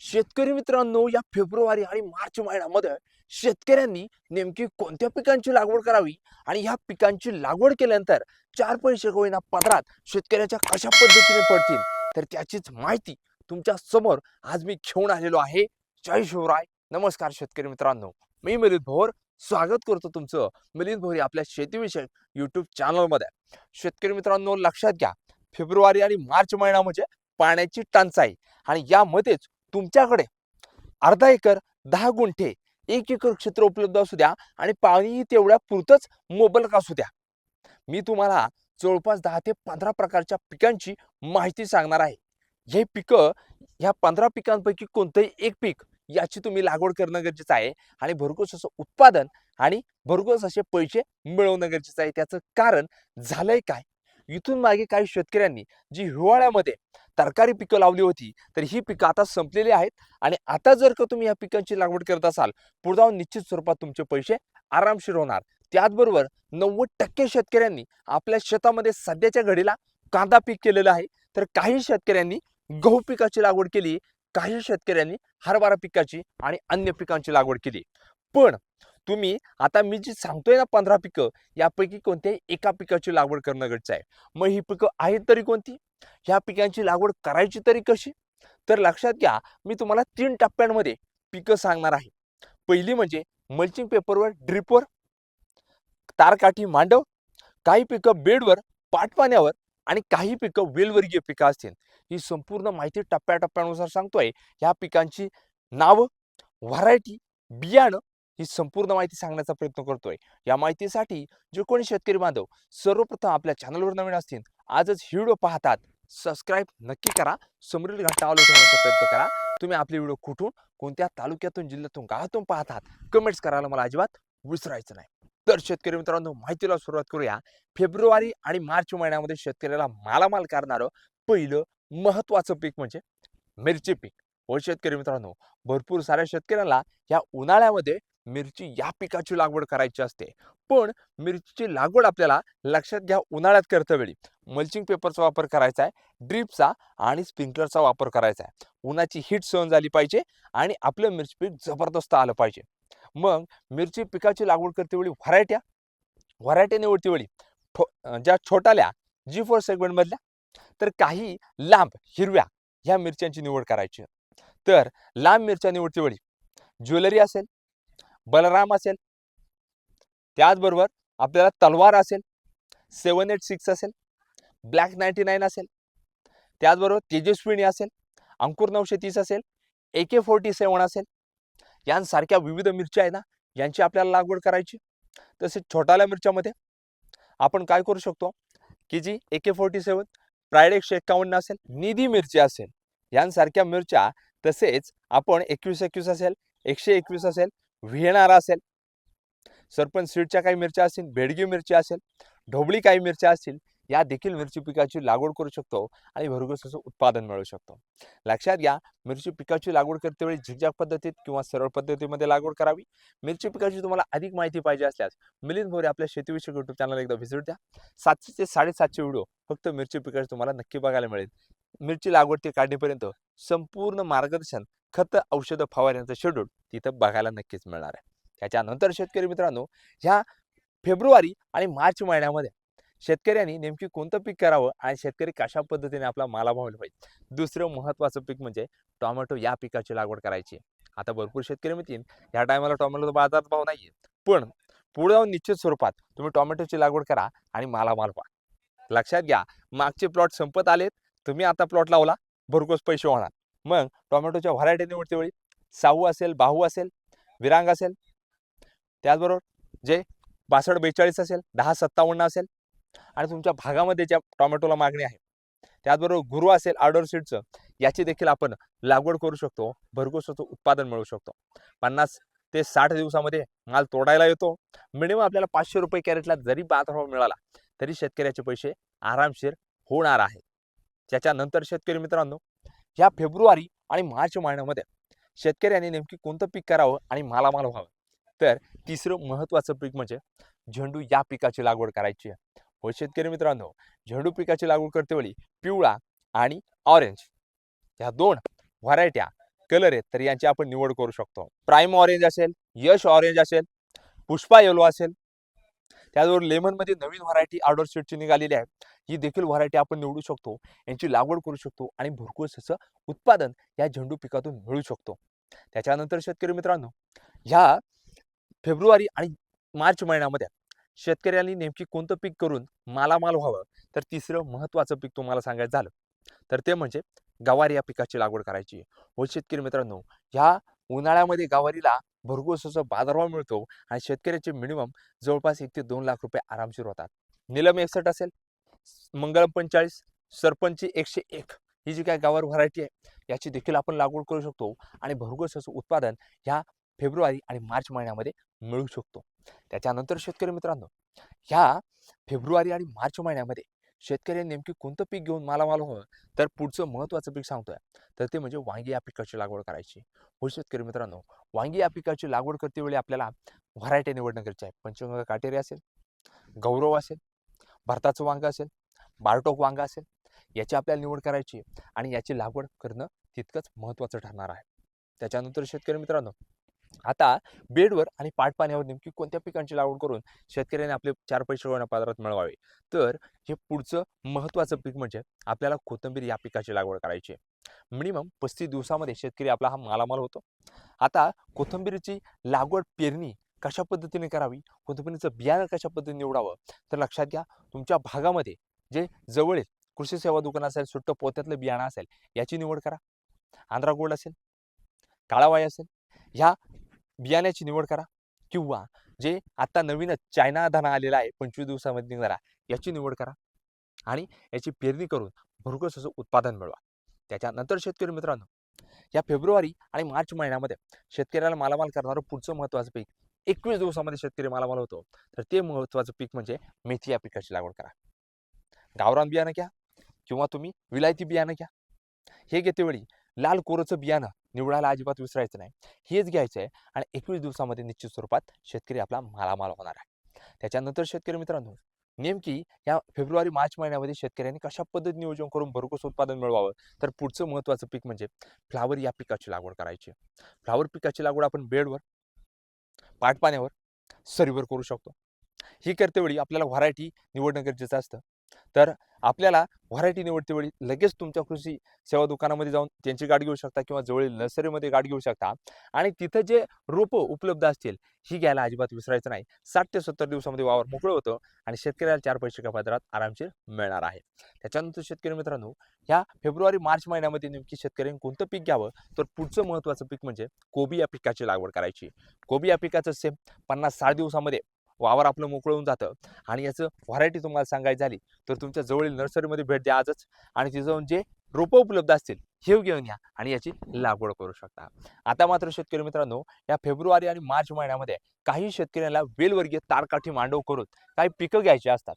शेतकरी मित्रांनो या फेब्रुवारी आणि मार्च महिन्यामध्ये शेतकऱ्यांनी नेमकी कोणत्या पिकांची लागवड करावी आणि ह्या पिकांची लागवड केल्यानंतर चार पैसे होईना पदरात शेतकऱ्याच्या कशा पद्धतीने पडतील? तर त्याचीच माहिती तुमच्यासमोर आज मी घेऊन आलेलो आहे. जय शिवराय. नमस्कार शेतकरी मित्रांनो. मी मिलिंद भोर. स्वागत करतो तुमचं मिलिंद भोर आपल्या शेतीविषयक युट्यूब चॅनलमध्ये शेतकरी मित्रांनो लक्षात घ्या. फेब्रुवारी आणि मार्च महिना म्हणजे पाण्याची टंचाई आणि यामध्येच तुमच्याकडे. अर्धा एकर दहा गुंठे एक एकर क्षेत्र उपलब्ध असू द्या आणि पाणी तेवढ्या पुरतंच मोबलक असू द्या. मी तुम्हाला जवळपास दहा ते पंधरा प्रकारच्या पिकांची माहिती सांगणार आहे. हे पिकं ह्या पंधरा पिकांपैकी कोणतंही एक पीक याची तुम्ही लागवड करणं गरजेचं आहे आणि भरघोस असं उत्पादन आणि भरघोस असे पैसे मिळवणं गरजेचं आहे. त्याचं कारण झालंय काय? इथून मागे काही शेतकऱ्यांनी जी हिवाळ्यामध्ये तरकारी पिकं लावली होती तर ही पिकं आता संपलेली आहेत. आणि आता जर का तुम्ही या पिकांची लागवड करत असाल पुढे जाऊन निश्चित स्वरूपात तुमचे पैसे आरामशीर होणार. त्याचबरोबर नव्वद टक्के शेतकऱ्यांनी आपल्या शेतामध्ये सध्याच्या घडीला कांदा पीक केलेलं आहे. तर काही शेतकऱ्यांनी गहू पिकाची लागवड केली काही शेतकऱ्यांनी हरभरा पिकाची आणि अन्य पिकांची लागवड केली. पण तुम्ही आता मी जी सांगतोय ना पंधरा पिकं यापैकी कोणत्याही एका पिकाची लागवड करणं गरजेचं आहे. मग ही पिकं आहेत तरी कोणती? ह्या पिकांची लागवड करायची तरी कशी? तर लक्षात घ्या मी तुम्हाला तीन टप्प्यांमध्ये पिकं सांगणार आहे. पहिली म्हणजे मल्चिंग पेपरवर ड्रिपवर तारकाठी मांडव काही पिकं बेडवर पाटपाण्यावर आणि काही पिकं वेलवर्गीय पिकं असतील. ही संपूर्ण माहिती टप्प्याटप्प्यानुसार सांगतोय. ह्या पिकांची नावं व्हरायटी बियाणं ही संपूर्ण माहिती सांगण्याचा प्रयत्न करतोय. या माहितीसाठी जे कोणी शेतकरी बांधव सर्वप्रथम आपल्या चॅनलवर नवीन असतील आजच ही व्हिडिओ पाहतात. सबस्क्राईब नक्की करा. समोरील घंटा आलो ठेवण्याचा प्रयत्न करा. तुम्ही आपले व्हिडिओ कुठून कोणत्या तालुक्यातून जिल्ह्यातून गावातून पाहतात कमेंट्स करायला मला अजिबात विसरायचं नाही. तर शेतकरी मित्रांनो माहितीला सुरुवात करूया. फेब्रुवारी आणि मार्च महिन्यामध्ये शेतकऱ्याला मालामाल करणारं पहिलं महत्वाचं पीक म्हणजे मिरची पीक. हो शेतकरी मित्रांनो भरपूर साऱ्या शेतकऱ्यांना या उन्हाळ्यामध्ये मिरची या पिकाची लागवड करायची असते. पण मिरचीची लागवड आपल्याला लक्षात घ्या उन्हाळ्यात करतेवेळी मल्चिंग पेपरचा वापर करायचा आहे ड्रीपचा आणि स्प्रिंकलरचा वापर करायचा आहे. उन्हाची हीट सहन झाली पाहिजे आणि आपलं मिरची पीक जबरदस्त आलं पाहिजे. मग मिरची पिकाची लागवड करतेवेळी व्हरायट्या. व्हरायट्या निवडतेवेळी ठो ज्या छोटाल्या जी फोर सेगमेंटमधल्या तर काही लांब हिरव्या ह्या मिरच्यांची निवड करायची. तर लांब मिरच्या निवडतेवेळी ज्वेलरी असेल बलराम असेल. त्याचबरोबर आपल्याला तलवार असेल. सेवन एट सिक्स असेल. ब्लॅक नाईन्टी नाईन असेल. त्याचबरोबर तेजस्विनी असेल. अंकुर नऊशे तीस असेल. ए के फोर्टी सेवन असेल. यांसारख्या विविध मिरच्या आहे ना यांची आपल्याला लागवड करायची. तसेच छोटाल्या मिरच्यामध्ये आपण काय करू शकतो? की जी ए के फोर्टी सेवन प्रायड एकशे एक्कावन्न असेल. निधी मिरची असेल. यांसारख्या मिरच्या तसेच आपण एकवीस एकवीस असेल एकशे एकवीस असेल व्हिएनार असेल. सरपंच सीडच्या काही मिरच्या असतील बेडगी मिरची असेल ढोबळी काही मिरच्या असतील या देखील मिरची पिकाची लागवड करू शकतो आणि भरघोस असं उत्पादन मिळवू शकतो. लक्षात घ्या मिरची पिकाची लागवड करते वेळी पद्धतीत किंवा सरळ पद्धतीमध्ये लागवड करावी. मिरची पिकाची तुम्हाला अधिक माहिती पाहिजे असल्यास मिलिंद भोरे आपल्या शेतीविषयक युट्यूब चॅनल एकदा व्हिजिट द्या. सातशे ते साडेसातशे व्हिडिओ फक्त मिरची पिकाची तुम्हाला नक्की बघायला मिळेल. मिरची लागवड ते काढणीपर्यंत संपूर्ण मार्गदर्शन खत औषधं फवारण्याचं शेड्यूल तिथं बघायला नक्कीच मिळणार आहे. त्याच्यानंतर शेतकरी मित्रांनो ह्या फेब्रुवारी आणि मार्च महिन्यामध्ये शेतकऱ्यांनी नेमकी कोणतं पीक करावं आणि शेतकरी कशा पद्धतीने आपला मालाभाव पाहिजे दुसरं महत्त्वाचं पीक म्हणजे टोमॅटो या पिकाची लागवड करायची. आता भरपूर शेतकरी म्हणतील ह्या टायमाला टोमॅटो बाजारात भाव नाहीये. पण पुढे जाऊन निश्चित स्वरूपात तुम्ही टोमॅटोची लागवड करा आणि मालामाल व्हा लक्षात घ्या मागचे प्लॉट संपत आलेत तुम्ही आता प्लॉट लावला भरघोस पैसे होणार. मग टोमॅटोच्या व्हरायटी निवडते वेळी साहू असेल बाहू असेल विरांग असेल. त्याचबरोबर जे बासष्ट बेचाळीस असेल दहा सत्तावन्न असेल. आणि तुमच्या भागामध्ये ज्या टोमॅटोला मागणी आहे. त्याचबरोबर गुरु असेल आर्डर सीडचं याची देखील आपण लागवड करू शकतो. भरघोस उत्पादन मिळवू शकतो. पन्नास ते साठ दिवसामध्ये माल तोडायला येतो. मिनिमम आपल्याला पाचशे रुपये कॅरेटला जरी बाजारभाव मिळाला तरी शेतकऱ्याचे पैसे आरामशीर होणार आहे. त्याच्यानंतर शेतकरी मित्रांनो ह्या फेब्रुवारी आणि मार्च महिन्यामध्ये शेतकऱ्यांनी नेमकी कोणतं पीक करावं आणि मालामाल व्हावं? तर तिसरं महत्त्वाचं पीक म्हणजे झेंडू या पिकाची लागवड करायची आहे. हो शेतकरी मित्रांनो झेंडू पिकाची लागवड करते वेळी पिवळा आणि ऑरेंज ह्या दोन व्हरायट्या कलर आहेत तर यांची आपण निवड करू शकतो. प्राईम ऑरेंज असेल यश ऑरेंज असेल पुष्पा येलो असेल त्याचबरोबर लेमनमध्ये नवीन व्हरायटी आर्डर शेटची निघालेली आहे. ही देखील व्हरायटी आपण निवडू शकतो यांची लागवड करू शकतो आणि भरपूर असं उत्पादन या झेंडू पिकातून मिळू शकतो. त्याच्यानंतर शेतकरी मित्रांनो ह्या फेब्रुवारी आणि मार्च महिन्यामध्ये शेतकऱ्यांनी नेमकी कोणतं पीक करून मालामाल व्हावं? तर तिसरं महत्त्वाचं पीक तुम्हाला सांगायचं झालं तर ते म्हणजे गवारी या पिकाची लागवड करायची हो शेतकरी मित्रांनो ह्या उन्हाळ्यामध्ये गवारीला भरघोस असं बाजारभाव मिळतो आणि शेतकऱ्याचे मिनिमम जवळपास एक ते दोन लाख रुपये आरामशीर होतात. निलम एकसठ असेल मंगळम पंचेचाळीस सरपंच एकशे एक ही जी काय गावावर व्हरायटी आहे याची देखील आपण लागवड करू शकतो आणि भरघोस असं उत्पादन ह्या फेब्रुवारी आणि मार्च महिन्यामध्ये मिळू शकतो. त्याच्यानंतर शेतकरी मित्रांनो ह्या फेब्रुवारी आणि मार्च महिन्यामध्ये शेतकऱ्यांनी नेमकी कोणतं पीक घेऊन मालामाल हवं तर पुढचं महत्त्वाचं पीक सांगतोय. तर ते म्हणजे वांगी या पिकाची लागवड करायची. हो शेतकरी मित्रांनो वांगी या पिकाची लागवड करतेवेळी आपल्याला व्हरायटी निवडणं गरजेचं आहे. पंचगंगा काटेरी असेल गौरव असेल भारताचं वांग असेल बारटोक वांग असेल याची आपल्याला निवड करायची आणि याची लागवड करणं तितकंच महत्त्वाचं ठरणार आहे. त्याच्यानंतर शेतकरी मित्रांनो आता बेडवर आणि पाटपाण्यावर नेमकी कोणत्या पिकांची लागवड करून शेतकऱ्याने आपले चार पैसे वळणा बाजारात मिळवावे? तर हे पुढचं महत्त्वाचं पीक म्हणजे आपल्याला कोथिंबीर या पिकाची लागवड करायची आहे. मिनिमम पस्तीस दिवसामध्ये शेतकरी आपला हा मालामाल होतो. आता कोथिंबीरीची लागवड पेरणी कशा पद्धतीने करावी? कोथंबीरीचं बियाणं कशा पद्धतीने निवडावं? तर लक्षात घ्या तुमच्या भागामध्ये जे जवळील कृषी सेवा दुकान असेल सुट्ट पोत्यातलं बियाणं असेल याची निवड करा. आंध्रा गोल्ड असेल काळावाई असेल ह्या बियाण्याची निवड करा किंवा जे आता नवीनच चायना धना आलेला आहे पंचवीस दिवसामध्ये निघणारा याची निवड करा आणि याची पेरणी करून भरघोस असं उत्पादन मिळवा. त्याच्यानंतर शेतकरी मित्रांनो या फेब्रुवारी आणि मार्च महिन्यामध्ये शेतकऱ्याला मालामाल करणारं पुढचं महत्त्वाचं पीक एकवीस दिवसामध्ये शेतकरी मालामाल होतो. तर ते महत्त्वाचं पीक म्हणजे मेथी या पिकाची लागवड करा. गावरान बियाणं घ्या किंवा तुम्ही विलायती बियाणं घ्या. हे घेतेवेळी लाल कोरचं बियाणं निवडायला अजिबात विसरायचं नाही. हेच घ्यायचं आहे आणि एकवीस दिवसामध्ये निश्चित स्वरूपात शेतकरी आपला मालामाल होणार आहे. त्याच्यानंतर शेतकरी मित्रांनो नेमकी या फेब्रुवारी मार्च महिन्यामध्ये शेतकऱ्यांनी कशा पद्धतीने नियोजन करून भरघोस उत्पादन मिळवावं? तर पुढचं महत्त्वाचं पीक म्हणजे फ्लावर या पिकाची लागवड करायची. फ्लावर पिकाची लागवड आपण बेडवर पाटपाण्यावर सरीवर करू शकतो. ही करतेवेळी आपल्याला व्हरायटी निवडणं गरजेचं असतं. तर आपल्याला व्हरायटी निवडते वेळी लगेच तुमच्या कृषी सेवा दुकानामध्ये जाऊन त्यांची गाडी घेऊ शकता किंवा जवळील नर्सरीमध्ये गाडी घेऊ शकता. आणि तिथं जे रोपं उपलब्ध असतील ही घ्यायला अजिबात विसरायचं नाही. साठ ते सत्तर दिवसामध्ये वावर मोकळं होतं आणि शेतकऱ्याला चार पैसे का बाजारात आरामशीर मिळणार आहे. त्याच्यानंतर शेतकरी मित्रांनो ह्या फेब्रुवारी मार्च महिन्यामध्ये नेमकी शेतकऱ्यांनी कोणतं पीक घ्यावं? तर पुढचं महत्त्वाचं पीक म्हणजे कोबी या पिकाची लागवड करायची. कोबी या पिकाचं सेम पन्नास साठ दिवसामध्ये वावर आपलं मोकळं होऊन जातं. आणि याचं व्हरायटी तुम्हाला सांगायची झाली तर तुमच्या जवळील नर्सरीमध्ये भेट द्या आजच. आणि तिथं जाऊन जे रोपं उपलब्ध असतील हे घेऊन या आणि याची लागवड करू शकता. आता मात्र शेतकरी मित्रांनो या फेब्रुवारी आणि मार्च महिन्यामध्ये काही शेतकऱ्यांना वेलवर्गीय तारकाठी मांडव करून काही पिकं घ्यायची असतात.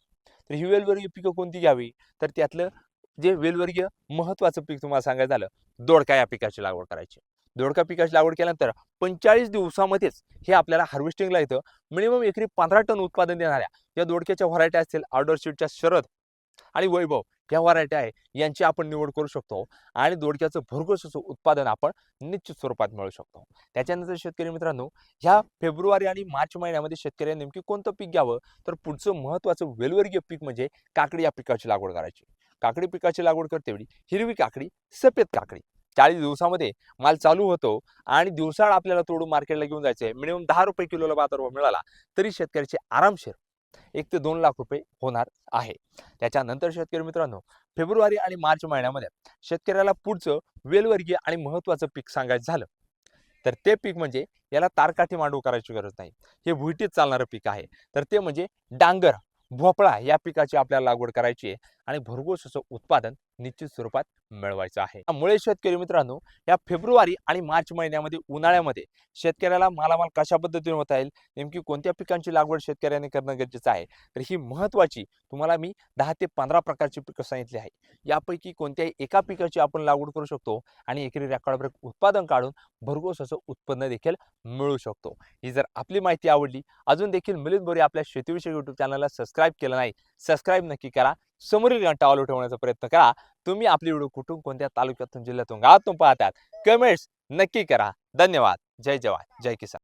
तर ही वेलवर्गीय पिकं कोणती घ्यावी? तर त्यातलं जे वेलवर्गीय महत्त्वाचं पीक तुम्हाला सांगायचं झालं दोडका या पिकाची लागवड करायची. दोडका पिकाची लागवड केल्यानंतर पंचेचाळीस दिवसामध्येच हे आपल्याला हार्वेस्टिंगला येतं. मिनिमम एकरी पंधरा टन उत्पादन देणाऱ्या या दोडक्याच्या व्हरायटी असतील आउटडोर शीटच्या शरद आणि वैभव या व्हरायटी आहे यांची आपण निवड करू शकतो आणि दोडक्याचं भरघोस असं उत्पादन आपण निश्चित स्वरूपात मिळू शकतो. त्याच्यानंतर शेतकरी मित्रांनो ह्या फेब्रुवारी आणि मार्च महिन्यामध्ये शेतकऱ्यांनी नेमकी कोणतं पीक घ्यावं? तर पुढचं महत्त्वाचं वेलवर्गीय पीक म्हणजे काकडी या पिकाची लागवड करायची. काकडी पिकाची लागवड करते वेळी हिरवी काकडी सफेद काकडी. चाळीस दिवसामध्ये माल चालू होतो आणि दिवसाळ आपल्याला तोडून मार्केटला घेऊन जायचं आहे मिनिमम दहा रुपये किलोला बाजारभाव मिळाला तरी शेतकऱ्याचे आरामशीर एक ते दोन लाख रुपये होणार आहे. त्याच्यानंतर शेतकरी मित्रांनो फेब्रुवारी आणि मार्च महिन्यामध्ये शेतकऱ्याला पुढचं वेलवर्गीय आणि महत्त्वाचं पीक सांगायचं झालं. तर ते पीक म्हणजे याला तारकाठी मांडव करायची गरज नाही. हे भुईटीत चालणारं पीक आहे. तर ते म्हणजे डांगर भोपळा या पिकाची आपल्याला लागवड करायची आहे. आणि भरघोस असं उत्पादन निश्चित स्वरूपात मिळवायचं आहे. त्यामुळे शेतकरी मित्रांनो या फेब्रुवारी आणि मार्च महिन्यामध्ये उन्हाळ्यामध्ये शेतकऱ्याला मालामाल कशा पद्धतीने होता येईल? नेमकी कोणत्या पिकांची लागवड शेतकऱ्याने करणं गरजेचं आहे? तर ही महत्त्वाची तुम्हाला मी दहा ते पंधरा प्रकारची पिकं सांगितली आहे यापैकी कोणत्याही एका पिकाची आपण लागवड करू शकतो आणि एकरी रेकॉर्ड उत्पादन काढून भरघोस असं उत्पन्न देखील मिळू शकतो. ही जर आपली माहिती आवडली अजून देखील मिलिंद बोरे आपल्या शेतीविषयी युट्यूब चॅनलला सबस्क्राईब केलं नाही सबस्क्राईब नक्की करा. समोरील घंटा ऑल ठेवण्याचा प्रयत्न करा. तुम्ही आपली व्हिडिओ कुठून कोणत्या तालुक्यातून जिल्ह्यातून गावातून पाहतात. कमेंट्स नक्की करा. धन्यवाद. जय जवान. जय किसान.